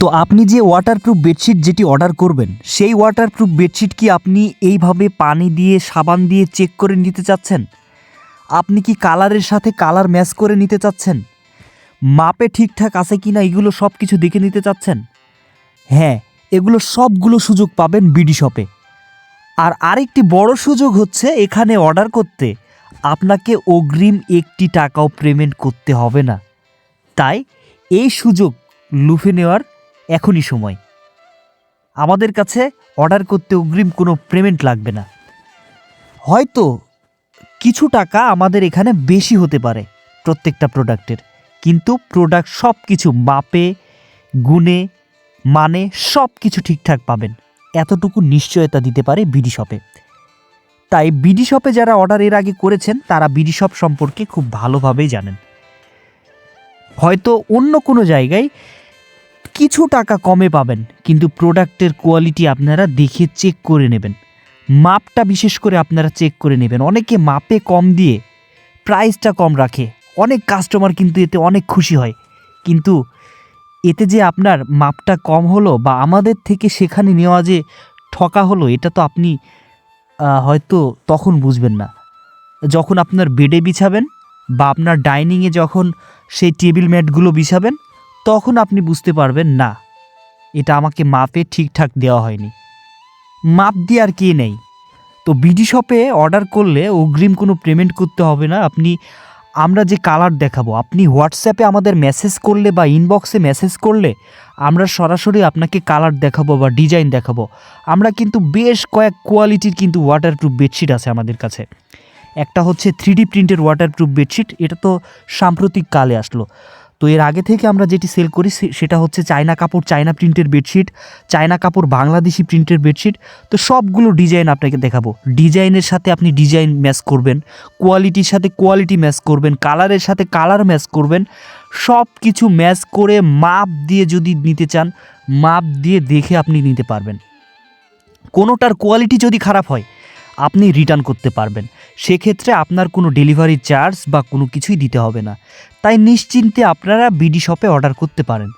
তো আপনি যে ওয়াটারপ্রুফ বেডশিট যেটি অর্ডার করবেন, সেই ওয়াটারপ্রুফ বেডশিট কি আপনি এইভাবে পানি দিয়ে, সাবান দিয়ে চেক করে নিতে চাচ্ছেন? আপনি কি কালারের সাথে কালার ম্যাচ করে নিতে চাচ্ছেন? মাপে ঠিকঠাক আছে কি না এগুলো সব কিছু দেখে নিতে চাচ্ছেন? হ্যাঁ এগুলো সবগুলো সুযোগ পাবেন বিডি শপে। আর আরেকটি বড় সুযোগ হচ্ছে এখানে অর্ডার করতে আপনাকে অগ্রিম একটি টাকাও পেমেন্ট করতে হবে না। তাই এই সুযোগ লুফে নেওয়ার এখনই সময়। আমাদের কাছে অর্ডার করতে অগ্রিম কোনো পেমেন্ট লাগবে না। হয়তো কিছু টাকা আমাদের এখানে বেশি হতে পারে প্রত্যেকটা প্রোডাক্টের। কিন্তু প্রোডাক্ট সব কিছু মাপে, গুণে মানে সব কিছু ঠিকঠাক পাবেন। এতটুকু নিশ্চয়তা দিতে পারে বিডি শপে। তাই বিডি শপে যারা অর্ডার এর আগে করেছেন, তারা বিডি শপ সম্পর্কে খুব ভালোভাবেই জানেন। হয়তো অন্য কোনো জায়গায় কিছু টাকা কমে পাবেন, কিন্তু প্রোডাক্টের কোয়ালিটি আপনারা দেখে চেক করে নেবেন। মাপটা বিশেষ করে আপনারা চেক করে নেবেন। অনেকে মাপে কম দিয়ে প্রাইসটা কম রাখে। অনেক কাস্টমার কিন্তু এতে অনেক খুশি হয়। কিন্তু এতে যে আপনার মাপটা কম হলো বা আমাদের থেকে সেখানে নেওয়া যে ঠকা হলো, এটা তো আপনি হয়তো তখন বুঝবেন না। যখন আপনার বেডে বিছাবেন বা আপনার ডাইনিংয়ে যখন সেই টেবিল ম্যাটগুলো বিছাবেন তখন আপনি বুঝতে পারবেন, না, এটা আমাকে মাপে ঠিকঠাক দেওয়া হয়নি। মাপ দিয়ে আর কে নেই? তো বিডি শপে অর্ডার করলে অগ্রিম কোনো পেমেন্ট করতে হবে না। আপনি, আমরা যে কালার দেখাবো, আপনি হোয়াটসঅ্যাপে আমাদের মেসেজ করলে বা ইনবক্সে মেসেজ করলে আমরা সরাসরি আপনাকে কালার দেখাবো বা ডিজাইন দেখাবো। আমরা কিন্তু বেশ কয়েক কোয়ালিটির কিন্তু ওয়াটারপ্রুফ বেডশিট আছে আমাদের কাছে। একটা হচ্ছে থ্রি ডি প্রিন্টের ওয়াটারপ্রুফ বেডশিট এটা তো সাম্প্রতিক কালে আসলো। তো এর আগে থেকে আমরা যেটি সেল করি সেটা হচ্ছে চায়না কাপড়, চায়না প্রিন্টের বেডশিট চায়না কাপড় বাংলাদেশি প্রিন্টের বেডশিট তো সবগুলো ডিজাইন আপনাকে দেখাবো। ডিজাইনের সাথে আপনি ডিজাইন ম্যাচ করবেন কোয়ালিটির সাথে কোয়ালিটি ম্যাচ করবেন কালারের সাথে কালার ম্যাচ করবেন। সব কিছু ম্যাচ করে মাপ দিয়ে যদি নিতে চান, মাপ দিয়ে দেখে আপনি নিতে পারবেন। কোনোটার কোয়ালিটি যদি খারাপ হয় আপনি রিটার্ন করতে পারবেন। সেক্ষেত্রে আপনার কোনো ডেলিভারি চার্জ বা কোনো কিছুই দিতে হবে না। তাই নিশ্চিন্তে আপনারা বিডি শপে অর্ডার করতে পারেন।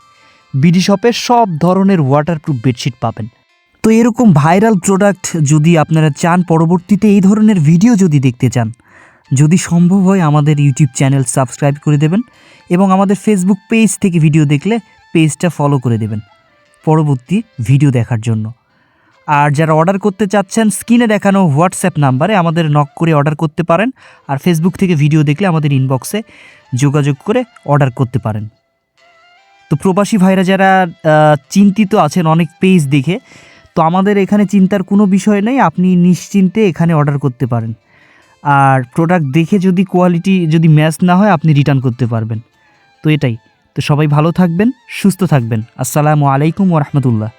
বিডি শপে সব ধরনের ওয়াটারপ্রুফ বেডশিট পাবেন। তো এরকম ভাইরাল প্রোডাক্ট যদি আপনারা চান, পরবর্তীতে এই ধরনের ভিডিও যদি দেখতে চান, যদি সম্ভব হয় আমাদের ইউটিউব চ্যানেল সাবস্ক্রাইব করে দেবেন এবং আমাদের ফেসবুক পেজ থেকে ভিডিও দেখলে পেজটা ফলো করে দেবেন। পরবর্তী ভিডিও দেখার জন্য। আর যারা অর্ডার করতে চাচ্ছেন স্ক্রিনে দেখানো হোয়াটসঅ্যাপ নাম্বারে আমাদের নক করে অর্ডার করতে পারেন আর ফেসবুক থেকে ভিডিও দেখলে আমাদের ইনবক্সে যোগাযোগ করে অর্ডার করতে পারেন। তো প্রবাসী ভাইরা যারা চিন্তিত আছেন, অনেক পেজ দেখে, তো আমাদের এখানে চিন্তার কোনো বিষয় নেই, আপনি নিশ্চিন্তে এখানে অর্ডার করতে পারেন। আর প্রোডাক্ট দেখে যদি কোয়ালিটি যদি ম্যাচ না হয়, আপনি রিটার্ন করতে পারবেন। তো এটাই। তো সবাই ভালো থাকবেন, সুস্থ থাকবেন। আসসালামু আলাইকুম ওরহমতুল্লাহ